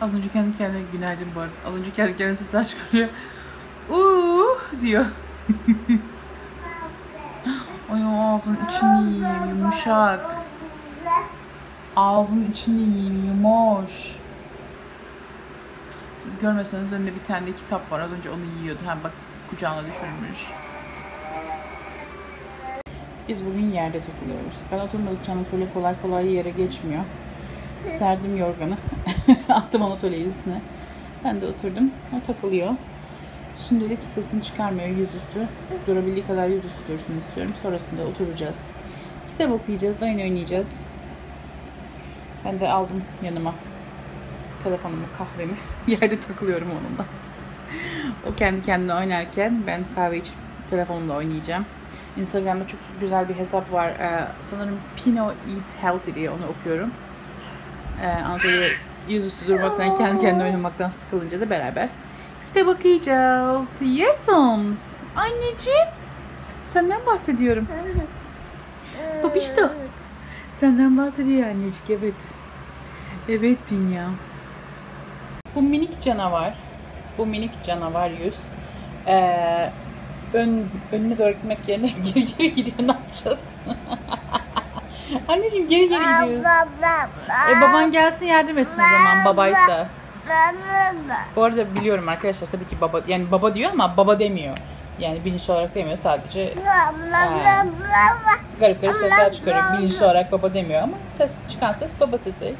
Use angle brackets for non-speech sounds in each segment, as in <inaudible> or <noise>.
Az önce kendi kendine günaydın bu arada. Az önce kendi kendine sesler çıkarıyor. Uuu diyor. <laughs> Ay ağzın içini yiyeyim yumuşak. Ağzın içini yiyeyim yumuş. Siz görmeseniz önünde bir tane kitap var. Az önce onu yiyordu. Hem bak kucağına düşürmüş. Biz bugün yerde takılıyoruz. Ben oturmadıkça Anatolia kolay kolay yere geçmiyor. Serdim yorganı. <laughs> Attım Anatolia'yı üstüne. Ben de oturdum. O takılıyor. Şimdilik sesini çıkarmıyor yüzüstü. Durabildiği kadar yüzüstü dursun istiyorum. Sonrasında oturacağız. Kitap okuyacağız, oyun oynayacağız. Ben de aldım yanıma telefonumu, kahvemi. <laughs> Yerde takılıyorum onunla. O kendi kendine oynarken ben kahve içip telefonumla oynayacağım. Instagram'da çok güzel bir hesap var. Ee, sanırım Pino Eats Healthy diye onu okuyorum. Ee, Anadolu yüzüstü durmaktan, kendi kendine oynamaktan sıkılınca da beraber kitap okuyacağız. Yesums. Anneciğim. Senden bahsediyorum. <laughs> Babişto. Senden bahsediyor annecik evet. Evet dünya. Bu minik canavar. Bu minik canavar yüz. Ee, ön, önüne doğru gitmek yerine <laughs> geri geri gidiyor. Ne yapacağız? <laughs> <laughs> Anneciğim geri geri gidiyoruz. E, baban gelsin yardım etsin o zaman babaysa. Bu arada biliyorum arkadaşlar tabii ki baba yani baba diyor ama baba demiyor. Yani bilinçli olarak demiyor sadece garip garip sesler çıkarıyor. Bilinçli olarak baba demiyor ama ses çıkan ses baba sesi.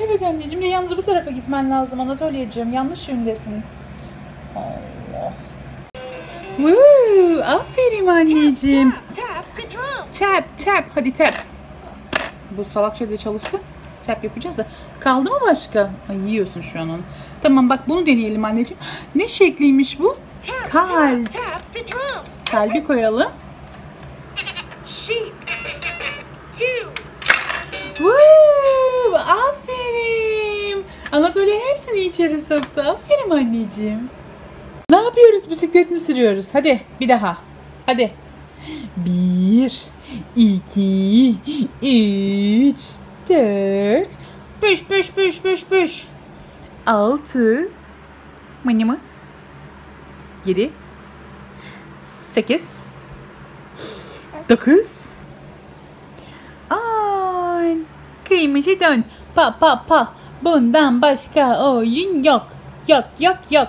Evet anneciğim de yalnız bu tarafa gitmen lazım Anatolia'cığım. Yanlış yöndesin. Allah. Woo, aferin anneciğim. Tap tap hadi tap. Bu salak şey de çalışsa tap yapacağız da. Kaldı mı başka? Ay, yiyorsun şu an onu. Tamam bak bunu deneyelim anneciğim. Ne şekliymiş bu? Kalp. Kalbi koyalım. Woo, aferin. Anatolia hepsini içeri soktu. Aferin anneciğim. Ne yapıyoruz? Bisiklet mi sürüyoruz? Hadi bir daha. Hadi. Bir, iki, üç, dört, beş, beş, beş, beş, beş, altı, mını mı? Yedi, sekiz, dokuz, on. Kıymışı dön. Pa pa pa. Bundan başka oyun yok. Yok yok yok.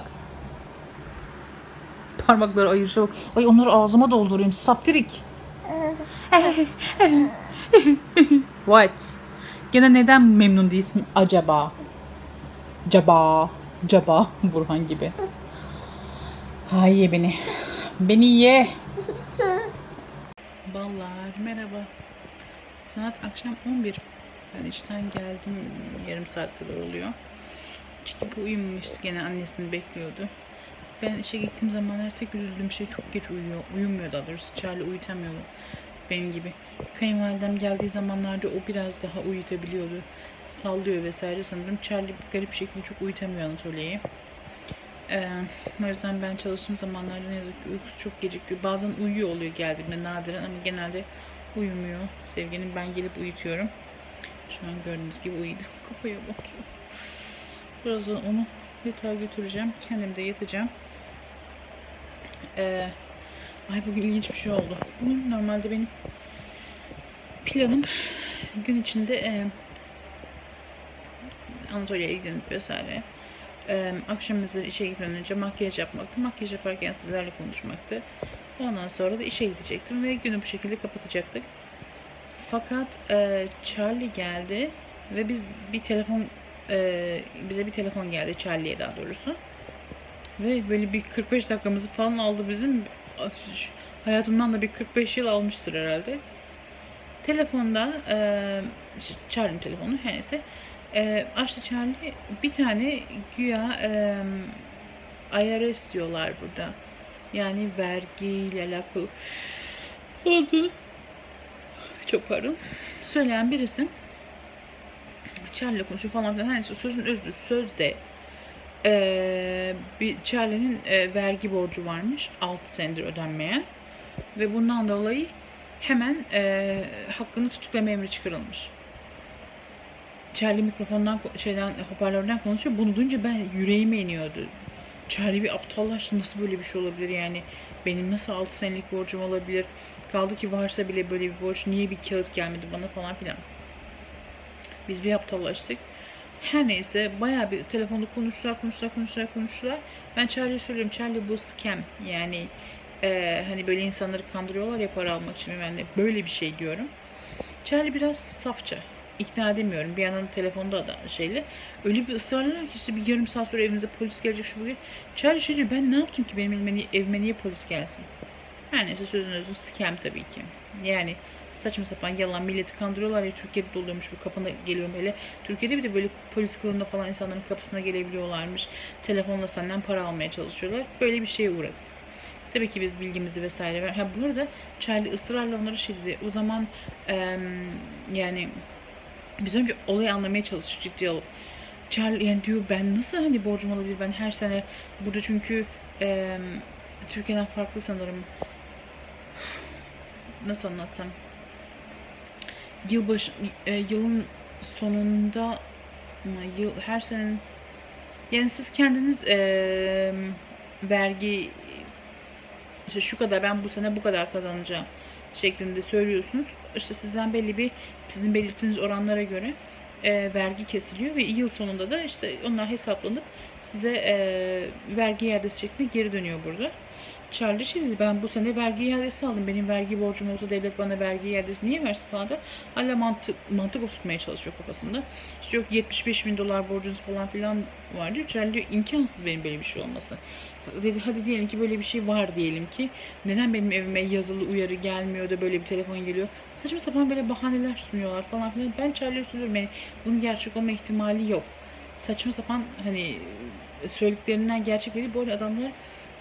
Parmakları ayırışa bak. Ay onları ağzıma doldurayım. Saptirik. <laughs> What? Gene neden memnun değilsin acaba? Caba. Caba. <laughs> Burhan gibi. Hay ye beni. Beni ye. Ballar merhaba. Saat akşam 11. Ben işten geldim. Yarım saat kadar oluyor. Çünkü bu uyumamıştı. Gene annesini bekliyordu. Ben işe gittiğim zamanlar tek üzüldüğüm şey çok geç uyuyor. Uyumuyor daha doğrusu. Charlie uyutamıyor benim gibi. Kayınvalidem geldiği zamanlarda o biraz daha uyutabiliyordu. Sallıyor vesaire sanırım. Charlie garip şekilde çok uyutamıyor Anatolia'yı. Ee, o yüzden ben çalıştığım zamanlarda ne yazık ki uykusu çok gecikti. Bazen uyuyor oluyor geldiğinde nadiren ama genelde uyumuyor. Sevginin ben gelip uyutuyorum. Şu an gördüğünüz gibi uyudu. Kafaya bakıyor. Birazdan onu yatağa götüreceğim. Kendim de yatacağım. Ee, ay bugün ilginç bir şey oldu. Bugün normalde benim planım gün içinde e, Anatolia'ya ilgilenip vesaire e, akşam üzeri işe gitmeden önce makyaj yapmaktı. Makyaj yaparken sizlerle konuşmaktı. Ondan sonra da işe gidecektim ve günü bu şekilde kapatacaktık. Fakat e, Charlie geldi ve biz bir telefon e, bize bir telefon geldi Charlie'ye daha doğrusu. Ve böyle bir 45 dakikamızı falan aldı bizim. Hayatımdan da bir 45 yıl almıştır herhalde. Telefonda e, Charlie'nin telefonu her neyse. E, açtı Charlie bir tane güya e, IRS diyorlar burada. Yani vergiyle alakalı oldu. Çok pardon. Söyleyen birisi Charlie konuşuyor falan filan. Her neyse sözün özü sözde ee, bir Charlie'nin e, vergi borcu varmış. 6 senedir ödenmeyen. Ve bundan dolayı hemen e, hakkını tutuklama emri çıkarılmış. Charlie mikrofondan şeyden hoparlörden konuşuyor. Bunu duyunca ben yüreğime iniyordu. Charlie bir aptallaştı. Nasıl böyle bir şey olabilir yani? Benim nasıl 6 senelik borcum olabilir? Kaldı ki varsa bile böyle bir borç niye bir kağıt gelmedi bana falan filan. Biz bir aptallaştık. Her neyse bayağı bir telefonda konuştular, konuştular, konuştular, konuştular. Ben Charlie'ye söylüyorum. Charlie bu scam. Yani e, hani böyle insanları kandırıyorlar ya para almak için. Ben de böyle bir şey diyorum. Charlie biraz safça. İkna edemiyorum. Bir yandan telefonda da şeyle. Öyle bir ısrarlar ki işte bir yarım saat sonra evinize polis gelecek şu bu. Charlie şey diyor ben ne yaptım ki benim evime, evime niye polis gelsin? Her neyse sözün özü scam tabii ki. Yani saçma sapan yalan milleti kandırıyorlar ya Türkiye'de doluyormuş bu kapına geliyorum hele. Türkiye'de bir de böyle polis kılığında falan insanların kapısına gelebiliyorlarmış. Telefonla senden para almaya çalışıyorlar. Böyle bir şeye uğradık. Tabii ki biz bilgimizi vesaire ver. Ha bu arada Charlie ısrarla onları şey dedi. O zaman e, yani biz önce olayı anlamaya çalıştık ciddi alıp. Charlie yani diyor ben nasıl hani borcum olabilir ben her sene burada çünkü e, Türkiye'den farklı sanırım nasıl anlatsam yılbaşı e, yılın sonunda mı yıl her senenin yani siz kendiniz e, vergi işte şu kadar ben bu sene bu kadar kazanacağım şeklinde söylüyorsunuz. İşte sizden belli bir sizin belirttiğiniz oranlara göre e, vergi kesiliyor ve yıl sonunda da işte onlar hesaplanıp size e, vergi iadesi şeklinde geri dönüyor burada. Charlie şey dedi ben bu sene vergi iadesi aldım. Benim vergi borcum olsa devlet bana vergi iadesi niye versin falan da hala mantık, mantık oturtmaya çalışıyor kafasında. İşte yok 75 bin dolar borcunuz falan filan var diyor. Charlie diyor imkansız benim böyle bir şey olması. Dedi hadi diyelim ki böyle bir şey var diyelim ki. Neden benim evime yazılı uyarı gelmiyor da böyle bir telefon geliyor. Saçma sapan böyle bahaneler sunuyorlar falan filan. Ben Charlie'ye söylüyorum yani bunun gerçek olma ihtimali yok. Saçma sapan hani söylediklerinden gerçek değil. Bu arada adamlar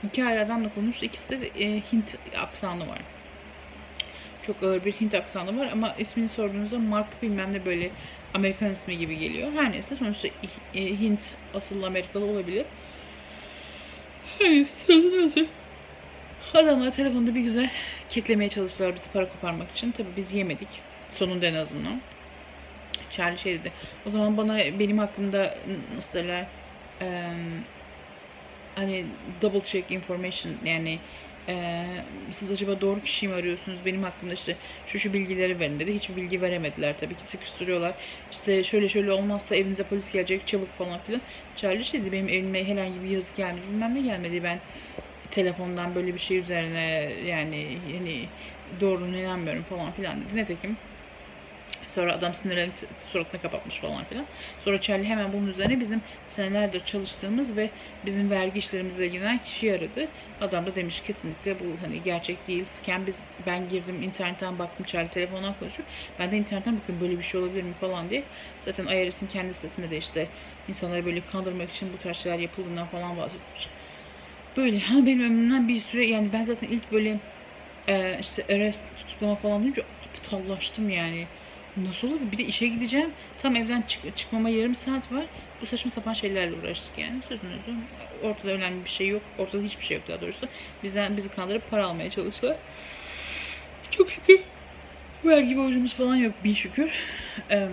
iki ayrı adamla konuştu. İkisi de e, Hint aksanı var. Çok ağır bir Hint aksanı var ama ismini sorduğunuzda Mark bilmem ne böyle Amerikan ismi gibi geliyor. Her neyse sonuçta e, Hint asıllı Amerikalı olabilir. Her neyse sözün özü. Adamlar telefonda bir güzel keklemeye çalıştılar bizi para koparmak için. Tabi biz yemedik. Sonunda en azından. Charlie şey dedi. O zaman bana benim hakkımda nasıl derler hani double check information yani e, siz acaba doğru kişiyi mi arıyorsunuz? Benim hakkımda işte şu şu bilgileri verin dedi. Hiçbir bilgi veremediler tabii ki sıkıştırıyorlar. İşte şöyle şöyle olmazsa evinize polis gelecek çabuk falan filan. Charlie şey dedi benim evime herhangi bir yazı gelmedi bilmem ne gelmedi. Ben telefondan böyle bir şey üzerine yani hani doğruluğuna inanmıyorum falan filan dedi. Netekim Sonra adam sinirlenip suratını kapatmış falan filan. Sonra Charlie hemen bunun üzerine bizim senelerdir çalıştığımız ve bizim vergi işlerimizle ilgilenen kişiyi aradı. Adam da demiş kesinlikle bu hani gerçek değil. Scam biz ben girdim internetten baktım Charlie telefondan konuşuyor. Ben de internetten bakıyorum böyle bir şey olabilir mi falan diye. Zaten IRS'in kendi sitesinde de işte insanları böyle kandırmak için bu tarz şeyler yapıldığından falan bahsetmiş. Böyle ha benim ömrümden bir süre yani ben zaten ilk böyle e, işte arrest tutuklama falan duyunca aptallaştım yani. Nasıl olur? Bir de işe gideceğim. Tam evden çık çıkmama yarım saat var. Bu saçma sapan şeylerle uğraştık yani. Sözünüzü. Ortada önemli bir şey yok. Ortada hiçbir şey yok daha doğrusu. Bizden bizi kandırıp para almaya çalıştılar. Çok şükür. Vergi borcumuz falan yok. Bin şükür. Ee,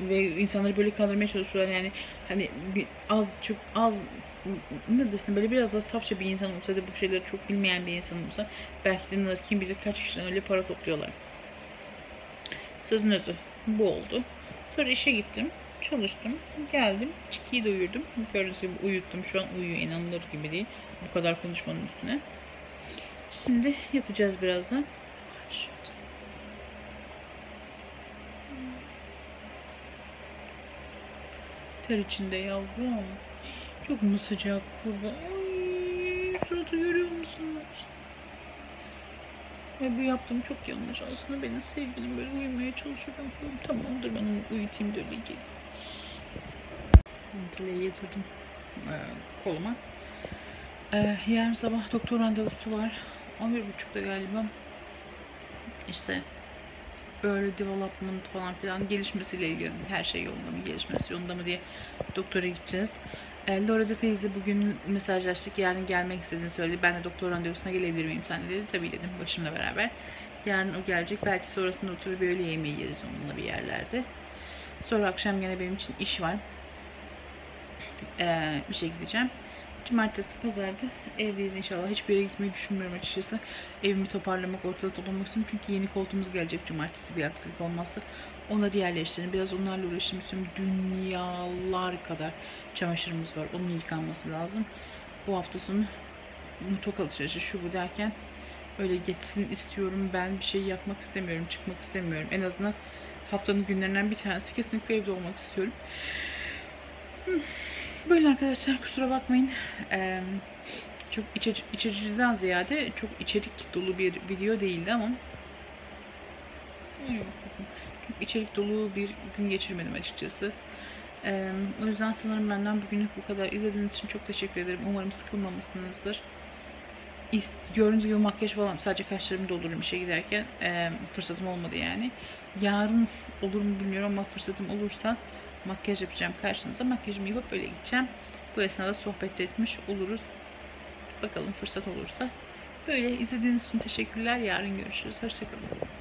ve insanları böyle kandırmaya çalışıyorlar yani hani bir az çok az ne desin böyle biraz daha safça bir insan olsa da bu şeyleri çok bilmeyen bir insan olsa belki de kim bilir kaç kişiden öyle para topluyorlar. Sözün özü bu oldu. Sonra işe gittim. Çalıştım. Geldim. Çikiyi de uyurdum. Gördüğünüz gibi uyuttum. Şu an uyuyor. inanılır gibi değil. Bu kadar konuşmanın üstüne. Şimdi yatacağız birazdan. Ter içinde yavrum. Çok mu sıcak burada? Ay, suratı görüyor musunuz? Ve bu yaptığım çok yanlış aslında. Benim sevgilim böyle uyumaya çalışıyor. Ben diyorum tamamdır ben onu uyutayım da öyle geleyim. Antalya'ya getirdim e, koluma. E, yarın sabah doktor randevusu var. 11.30'da galiba. İşte böyle development falan filan gelişmesiyle ilgili her şey yolunda mı, gelişmesi yolunda mı diye doktora gideceğiz. E, Laura teyze bugün mesajlaştık. Yarın gelmek istediğini söyledi. Ben de doktor randevusuna gelebilir miyim sen dedi. Tabii dedim başımla beraber. Yarın o gelecek. Belki sonrasında oturup öğle yemeği yeriz onunla bir yerlerde. Sonra akşam gene benim için iş var. Ee, bir şey gideceğim. Cumartesi, pazarda evdeyiz inşallah. Hiçbir yere gitmeyi düşünmüyorum açıkçası. Evimi toparlamak, ortada toplamak istiyorum. Çünkü yeni koltuğumuz gelecek cumartesi bir aksilik olmazsa. Onları yerleştirin. Biraz onlarla uğraşayım istiyorum. Dünyalar kadar çamaşırımız var. Onun yıkanması lazım. Bu hafta sonu mutfak alışverişi şu bu derken öyle geçsin istiyorum. Ben bir şey yapmak istemiyorum. Çıkmak istemiyorum. En azından haftanın günlerinden bir tanesi kesinlikle evde olmak istiyorum. Böyle arkadaşlar kusura bakmayın. Ee, çok iç, içericiden ziyade çok içerik dolu bir video değildi ama çok içerik dolu bir gün geçirmedim açıkçası. Ee, o yüzden sanırım benden bugünlük bu kadar. İzlediğiniz için çok teşekkür ederim. Umarım sıkılmamışsınızdır. Gördüğünüz gibi makyaj falan sadece kaşlarımı doldururum işe giderken. Ee, fırsatım olmadı yani. Yarın olur mu bilmiyorum ama fırsatım olursa makyaj yapacağım karşınıza. Makyajımı yapıp böyle gideceğim. Bu esnada sohbet etmiş oluruz. Bakalım fırsat olursa. Böyle izlediğiniz için teşekkürler. Yarın görüşürüz. Hoşçakalın.